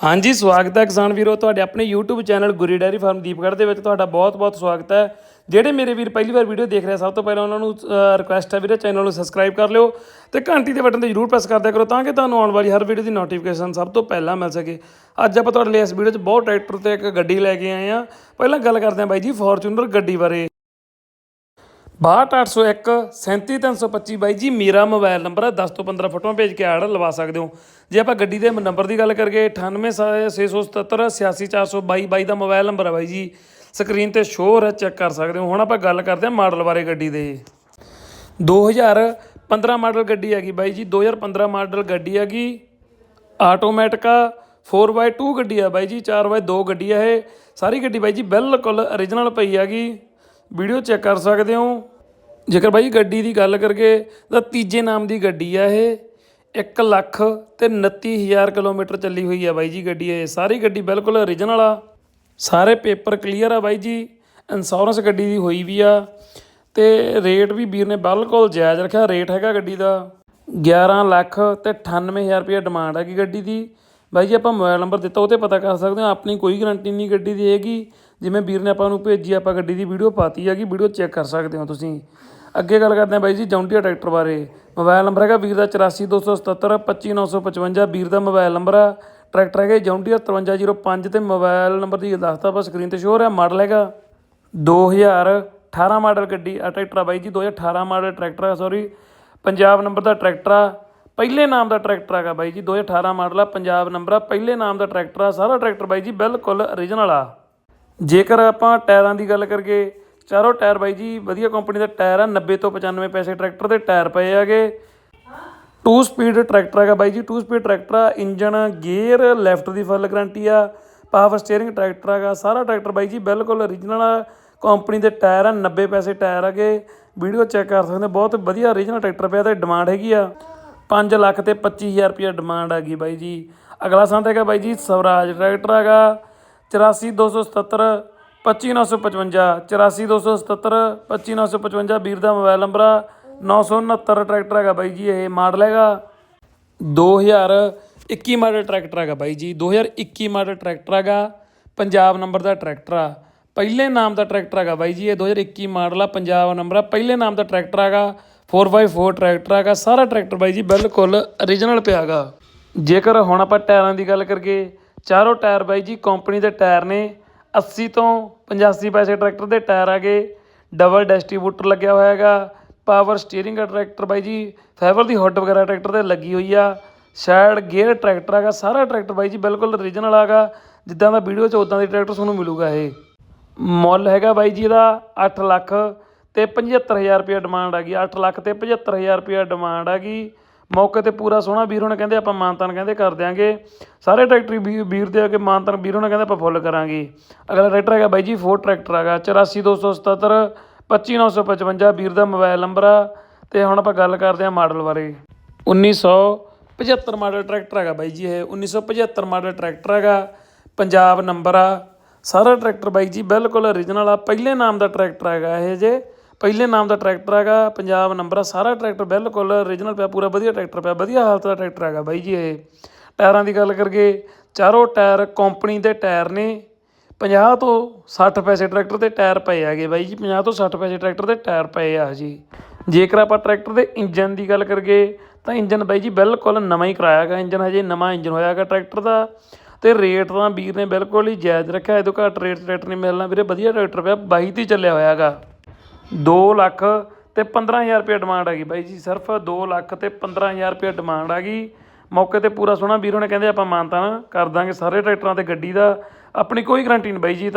ਹਾਂਜੀ, ਸਵਾਗਤ ਹੈ ਕਿਸਾਨ ਵੀਰੋ। ਤੁਹਾਡੇ ਆਪਣੇ YouTube channel Guri dairy farm Deepgarh ਦੇ ਵਿੱਚ ਤੁਹਾਡਾ ਬਹੁਤ-ਬਹੁਤ ਸਵਾਗਤ ਹੈ। ਜਿਹੜੇ ਮੇਰੇ ਵੀਰ ਪਹਿਲੀ ਵਾਰ ਵੀਡੀਓ ਦੇਖ ਰਹੇ ਸਭ ਤੋਂ ਪਹਿਲਾਂ ਉਹਨਾਂ ਨੂੰ ਰਿਕੁਐਸਟ ਹੈ ਵੀਰੇ, ਚੈਨਲ ਨੂੰ ਸਬਸਕ੍ਰਾਈਬ ਕਰ ਲਿਓ ਤੇ ਘੰਟੀ ਦੇ ਬਟਨ ਤੇ ਜਰੂਰ ਪ੍ਰੈਸ ਕਰਦਿਆ ਕਰੋ ਤਾਂ ਕਿ ਤੁਹਾਨੂੰ ਆਉਣ ਵਾਲੀ ਹਰ ਵੀਡੀਓ ਦੀ ਨੋਟੀਫਿਕੇਸ਼ਨ ਸਭ ਤੋਂ ਪਹਿਲਾਂ ਮਿਲ ਸਕੇ। ਅੱਜ ਆਪਾਂ ਤੁਹਾਡੇ ਲਈ ਇਸ ਵੀਡੀਓ 'ਚ ਬਹੁਤ ਟਰੈਕਟਰ ਤੇ ਇੱਕ ਗੱਡੀ ਲੈ ਕੇ ਆਏ ਆ ਪਹਿਲਾਂ ਗੱਲ ਕਰਦੇ ਹਾਂ ਬਾਈ ਜੀ ਫੋਰਚੂਨਰ ਗੱਡੀ ਬਾਰੇ। 62801 37325 ਬਾਈ ਜੀ, ਮੇਰਾ ਮੋਬਾਈਲ ਨੰਬਰ ਹੈ 10 ਤੋਂ 15 ਫੋਟੋਆਂ ਭੇਜ ਕੇ ਆਰਡਰ ਲਵਾ ਸਕਦੇ ਹੋ। ਜੇ ਆਪਾਂ ਗੱਡੀ ਦੇ ਨੰਬਰ ਦੀ ਗੱਲ ਕਰੀਏ 9867 86422 ਬਾਈ ਦਾ ਮੋਬਾਈਲ ਨੰਬਰ ਹੈ ਬਾਈ ਜੀ। ਸਕਰੀਨ ਤੇ ਸ਼ੋਅ ਹੈ ਚੈੱਕ ਕਰ ਸਕਦੇ ਹੋ। ਹੁਣ ਆਪਾਂ ਗੱਲ ਕਰਦੇ ਹਾਂ ਮਾਡਲ ਬਾਰੇ ਗੱਡੀ ਦੇ। 2015 ਮਾਡਲ ਗੱਡੀ ਹੈਗੀ ਬਾਈ ਜੀ 2015 ਮਾਡਲ ਗੱਡੀ ਹੈਗੀ। ਆਟੋਮੈਟਿਕਾ 4x2 ਗੱਡੀ ਆ ਬਾਈ ਜੀ 4x2 ਗੱਡੀ ਆ ਇਹ। ਸਾਰੀ ਗੱਡੀ ਬਾਈ ਜੀ ਬਿਲਕੁਲ origignal ਪਈ ਹੈਗੀ। ਵੀਡੀਓ ਚੈੱਕ ਕਰ ਸਕਦੇ ਹੋ। ਜੇਕਰ ਬਾਈ ਗੱਡੀ ਦੀ ਗੱਲ ਕਰਗੇ ਤਾਂ ਤੀਜੇ ਨਾਮ ਦੀ ਗੱਡੀ ਆ ਇਹ। 1 ਲੱਖ ਤੇ 29000 ਕਿਲੋਮੀਟਰ ਚੱਲੀ ਹੋਈ ਆ ਬਾਈ ਜੀ ਗੱਡੀ ਇਹ। ਸਾਰੀ ਗੱਡੀ ਬਿਲਕੁਲ origignal ਆ। ਸਾਰੇ ਪੇਪਰ ਕਲੀਅਰ ਆ ਬਾਈ ਜੀ। ਇੰਸ਼ੋਰੈਂਸ ਗੱਡੀ ਦੀ ਹੋਈ ਵੀ ਆ। ਤੇ ਰੇਟ ਵੀ ਵੀਰ ਨੇ ਬਿਲਕੁਲ ਜਾਇਜ਼ ਰੱਖਿਆ। ਰੇਟ ਹੈਗਾ ਗੱਡੀ ਦਾ 11 ਲੱਖ ਤੇ 98000 ਰੁਪਏ ਡਿਮਾਂਡ ਹੈਗੀ ਗੱਡੀ ਦੀ। ਬਾਈ ਜੀ ਆਪਾਂ ਮੋਬਾਈਲ ਨੰਬਰ ਦਿੱਤਾ, ਉਹ ਤੇ ਪਤਾ ਕਰ ਸਕਦੇ ਹੋ। ਆਪਣੀ ਕੋਈ ਗਾਰੰਟੀ ਨਹੀਂ ਗੱਡੀ ਦੀ ਹੈਗੀ। ਜਿਵੇਂ ਵੀਰ ਨੇ ਆਪਾਂ ਨੂੰ ਭੇਜੀ, ਆਪਾਂ ਗੱਡੀ ਦੀ ਵੀਡੀਓ ਪਾਤੀ ਹੈਗੀ ਵੀਡੀਓ ਚੈੱਕ ਕਰ ਸਕਦੇ ਹੋ ਤੁਸੀਂ। ਅੱਗੇ ਗੱਲ ਕਰਦੇ ਹਾਂ ਬਾਈ ਜੀ ਜੌਂਟੀਆ ਟਰੈਕਟਰ ਬਾਰੇ। ਮੋਬਾਈਲ ਨੰਬਰ ਹੈਗਾ ਵੀਰ ਦਾ 84277 25955 ਵੀਰ ਦਾ ਮੋਬਾਈਲ ਨੰਬਰ ਆ। ਟਰੈਕਟਰ ਹੈਗਾ ਜੌਂਟੀਆ 5305 ਤੇ ਮੋਬਾਈਲ ਨੰਬਰ ਦੀ ਦੱਸਤਾ ਆਪਾਂ ਸਕਰੀਨ ਤੇ ਸ਼ੋਅ ਰਿਹਾ ਮਾਡਲ ਹੈਗਾ। 2018 ਮਾਡਲ ਗੱਡੀ ਆ ਟਰੈਕਟਰ ਆ ਬਾਈ ਜੀ 2018 ਮਾਡਲ ਟਰੈਕਟਰ ਆ ਸੌਰੀ ਪੰਜਾਬ ਨੰਬਰ ਦਾ ਟਰੈਕਟਰ ਆ, ਪਹਿਲੇ ਨਾਮ ਦਾ ਟਰੈਕਟਰ ਹੈਗਾ ਬਾਈ ਜੀ 2018 ਮਾਡਲ ਆ, ਪੰਜਾਬ ਨੰਬਰ ਆ, ਪਹਿਲੇ ਨਾਮ ਦਾ ਟਰੈਕਟਰ ਆ, ਸਾਰਾ ਟਰੈਕਟਰ ਬਾਈ ਜੀ ਬਿਲਕੁਲ origignal ਆ। ਜੇਕਰ ਆਪਾਂ ਟਾਇਰਾਂ ਦੀ ਗੱਲ ਕਰੀਏ ਚਾਰੋਂ ਟਾਇਰ ਬਾਈ ਜੀ, ਵਧੀਆ ਕੰਪਨੀ ਦਾ ਟਾਇਰ ਆ 90 ਤੋਂ 95 ਪੈਸੇ ਟਰੈਕਟਰ ਦੇ ਟਾਇਰ ਪਏ ਹੈਗੇ। 2 ਸਪੀਡ ਟਰੈਕਟਰ ਹੈਗਾ ਬਾਈ ਜੀ 2 ਸਪੀਡ ਟਰੈਕਟਰ ਆ ਇੰਜਨ ਗੇਅਰ ਲੈਫਟ ਦੀ ਫੁੱਲ ਗਾਰੰਟੀ ਆ ਪਾਵਰ ਸਟੀਅਰਿੰਗ ਟਰੈਕਟਰ ਹੈਗਾ, ਸਾਰਾ ਟਰੈਕਟਰ ਬਾਈ ਜੀ, ਬਿਲਕੁਲ origignal ਆ। ਕੰਪਨੀ ਦੇ ਟਾਇਰ ਆ 90 ਪੈਸੇ ਟਾਇਰ ਹੈਗੇ। ਵੀਡੀਓ ਚੈੱਕ ਕਰ ਸਕਦੇ ਬਹੁਤ ਵਧੀਆ origignal ਟਰੈਕਟਰ ਪਿਆ ਤੇ ਡਿਮਾਂਡ ਹੈਗੀ ਆ। 5 ਲੱਖ ਤੇ 25000 ਰੁਪਏ ਡਿਮਾਂਡ ਆ ਗਈ ਬਾਈ ਜੀ। ਅਗਲਾ ਸੰਦ ਹੈਗਾ ਬਾਈ ਜੀ, ਸਵਰਾਜ ਟਰੈਕਟਰ ਹੈਗਾ। ਚੁਰਾਸੀ ਦੋ ਸੌ ਸਤੱਤਰ, ਪੱਚੀ ਨੌ ਸੌ ਪਚਵੰਜਾ, ਚੁਰਾਸੀ ਦੋ ਸੌ ਸਤੱਤਰ, ਪੱਚੀ ਨੌ ਸੌ ਪਚਵੰਜਾ ਵੀਰ ਦਾ ਮੋਬਾਈਲ ਨੰਬਰ ਆ 969 ਟਰੈਕਟਰ ਹੈਗਾ ਬਾਈ ਜੀ, ਇਹ ਮਾਡਲ ਹੈਗਾ। 2021 ਮਾਡਲ ਟਰੈਕਟਰ ਹੈਗਾ ਬਾਈ ਜੀ 2021 ਮਾਡਲ ਟਰੈਕਟਰ ਹੈਗਾ, ਪੰਜਾਬ ਨੰਬਰ ਦਾ ਟਰੈਕਟਰ ਆ। ਪਹਿਲੇ ਨਾਮ ਦਾ ਟਰੈਕਟਰ ਹੈਗਾ ਬਾਈ ਜੀ, ਇਹ 2021 ਮਾਡਲ ਆ, ਪੰਜਾਬ ਨੰਬਰ ਆ। ਪਹਿਲੇ ਨਾਮ ਦਾ ਟਰੈਕਟਰ ਹੈਗਾ 4x4 ਟਰੈਕਟਰ ਹੈਗਾ, ਸਾਰਾ ਟਰੈਕਟਰ ਬਾਈ ਜੀ ਬਿਲਕੁਲ origignal ਪਿਆ ਹੈਗਾ। ਜੇਕਰ ਹੁਣ ਆਪਾਂ ਟਾਇਰਾਂ ਦੀ ਗੱਲ ਕਰੀਏ ਚਾਰੋਂ ਟਾਇਰ ਬਾਈ ਜੀ ਕੰਪਨੀ ਦੇ ਟਾਇਰ ਨੇ। 80 ਤੋਂ 85 ਪੈਸੇ ਟਰੈਕਟਰ ਦੇ ਟਾਇਰ ਹੈਗੇ ਡਬਲ ਡਿਸਟ੍ਰੀਬਿਊਟਰ ਲੱਗਿਆ ਹੋਇਆ ਹੈਗਾ। ਪਾਵਰ ਸਟੀਅਰਿੰਗ ਦਾ ਟਰੈਕਟਰ ਬਾਈ ਜੀ। ਫਾਈਬਰ ਦੀ ਹੁੱਡ ਵਗੈਰਾ ਟਰੈਕਟਰ ਤੇ ਲੱਗੀ ਹੋਈ ਆ। ਸਾਈਡ ਗੇਅਰ ਟਰੈਕਟਰ ਹੈਗਾ। ਸਾਰਾ ਟਰੈਕਟਰ ਬਾਈ ਜੀ ਬਿਲਕੁਲ origignal ਹੈਗਾ। ਜਿੱਦਾਂ ਦਾ ਵੀਡੀਓ 'ਚ ਉਦਾਂ ਦੀ ਟਰੈਕਟਰ ਤੁਹਾਨੂੰ ਮਿਲੂਗਾ ਇਹ। ਮੁੱਲ ਹੈਗਾ ਬਾਈ ਜੀ ਇਹਦਾ 8 ਲੱਖ ਤੇ 75000 ਰੁਪਏ ਡਿਮਾਂਡ ਆ ਗਈ। 8 ਲੱਖ ਤੇ 75000 ਰੁਪਏ ਡਿਮਾਂਡ ਆ ਗਈ। ਮੌਕੇ ਤੇ ਪੂਰਾ ਸੋਹਣਾ ਵੀਰ ਹੋਣਾ ਕਹਿੰਦੇ ਆਪਾਂ ਮਾਨਤਾਨ ਕਹਿੰਦੇ ਕਰ ਦਿਆਂਗੇ। ਸਾਰੇ ਟਰੈਕਟਰ ਵੀਰ ਵੀਰ ਦੇ ਅੱਗੇ ਮਾਨਤਾਨ ਵੀਰ ਹੋਣਾ ਕਹਿੰਦੇ ਆਪਾਂ ਫੁੱਲ ਕਰਾਂਗੇ। ਅਗਲਾ ਟਰੈਕਟਰ ਹੈਗਾ ਬਾਈ ਜੀ ਫੋਰ ਟਰੈਕਟਰ ਹੈਗਾ 84277 25955 ਵੀਰ ਦਾ ਮੋਬਾਈਲ ਨੰਬਰ ਆ। ਤੇ ਹੁਣ ਆਪਾਂ ਗੱਲ ਕਰਦੇ ਹਾਂ ਮਾਡਲ ਬਾਰੇ। 1975 ਮਾਡਲ ਟਰੈਕਟਰ ਹੈਗਾ ਬਾਈ ਜੀ ਇਹ। 1975 ਮਾਡਲ ਟਰੈਕਟਰ ਹੈਗਾ, ਪੰਜਾਬ ਨੰਬਰ ਆ। ਸਾਰਾ ਟਰੈਕਟਰ ਬਾਈ ਜੀ ਬਿਲਕੁਲ origignal ਆ। ਪਹਿਲੇ ਨਾਮ ਦਾ ਟਰੈਕਟਰ ਹੈਗਾ ਇਹ ਜੇ। ਪਹਿਲੇ ਨਾਮ ਦਾ ਟਰੈਕਟਰ ਹੈਗਾ, ਪੰਜਾਬ ਨੰਬਰ ਆ, ਸਾਰਾ ਟਰੈਕਟਰ ਬਿਲਕੁਲ ਓਰੀਜਨਲ ਪਿਆ, ਪੂਰਾ ਵਧੀਆ ਟਰੈਕਟਰ ਪਿਆ, ਵਧੀਆ ਹਾਲਤ ਦਾ ਟਰੈਕਟਰ ਹੈਗਾ ਬਾਈ ਜੀ ਇਹ। ਟਾਇਰਾਂ ਦੀ ਗੱਲ ਕਰੀਏ, ਚਾਰੋਂ ਟਾਇਰ ਕੰਪਨੀ ਦੇ ਟਾਇਰ ਨੇ 50 ਤੋਂ 60 ਪੈਸੇ ਟਰੈਕਟਰ ਦੇ ਟਾਇਰ ਪਏ ਹੈਗੇ ਬਾਈ ਜੀ 50 ਤੋਂ 60 ਪੈਸੇ ਟਰੈਕਟਰ ਦੇ ਟਾਇਰ ਪਏ ਆ ਜੀ ਜੇਕਰ ਆਪਾਂ ਟਰੈਕਟਰ ਦੇ ਇੰਜਨ ਦੀ ਗੱਲ ਕਰੀਏ, ਤਾਂ ਇੰਜਨ ਬਾਈ ਜੀ ਬਿਲਕੁਲ ਨਵਾਂ ਹੀ ਕਰਾਇਆ ਹੈਗਾ, ਇੰਜਨ ਹਜੇ ਨਵਾਂ ਇੰਜਨ ਹੋਇਆ ਹੈਗਾ ਟਰੈਕਟਰ ਦਾ। ਤੇ ਰੇਟ ਤਾਂ ਵੀਰ ਨੇ ਬਿਲਕੁਲ ਹੀ ਜਾਇਜ਼ ਰੱਖਿਆ, ਇਹਦੋਂ ਘੱਟ ਰੇਟ ਟਰੈਕਟਰ ਨਹੀਂ ਮਿਲਣਾ, ਵੀਰੇ ਵਧੀਆ ਟਰੈਕਟਰ ਪਿਆ 22 ਤੇ ਚੱਲਿਆ ਹੋਇਆ ਹੈਗਾ। 2 ਲੱਖ ਤੇ 15000 ਰੁਪਏ ਡਿਮਾਂਡ ਹੈਗੀ ਬਾਈ ਜੀ, ਸਿਰਫ 2 ਲੱਖ ਤੇ 15000 ਰੁਪਏ ਡਿਮਾਂਡ ਹੈਗੀ ਮੌਕੇ ਤੇ ਪੂਰਾ ਸੋਹਣਾ ਵੀਰੋ ਨੇ ਕਹਿੰਦੇ ਆਪਾਂ ਮਾਨਤਾ ਨਾ ਕਰ ਦਾਂਗੇ ਸਾਰੇ ਟਰੈਕਟਰਾਂ ਤੇ ਗੱਡੀ ਦਾ। ਆਪਣੀ ਕੋਈ ਗਰੰਟੀ ਨਹੀਂ ਬਾਈ ਜੀ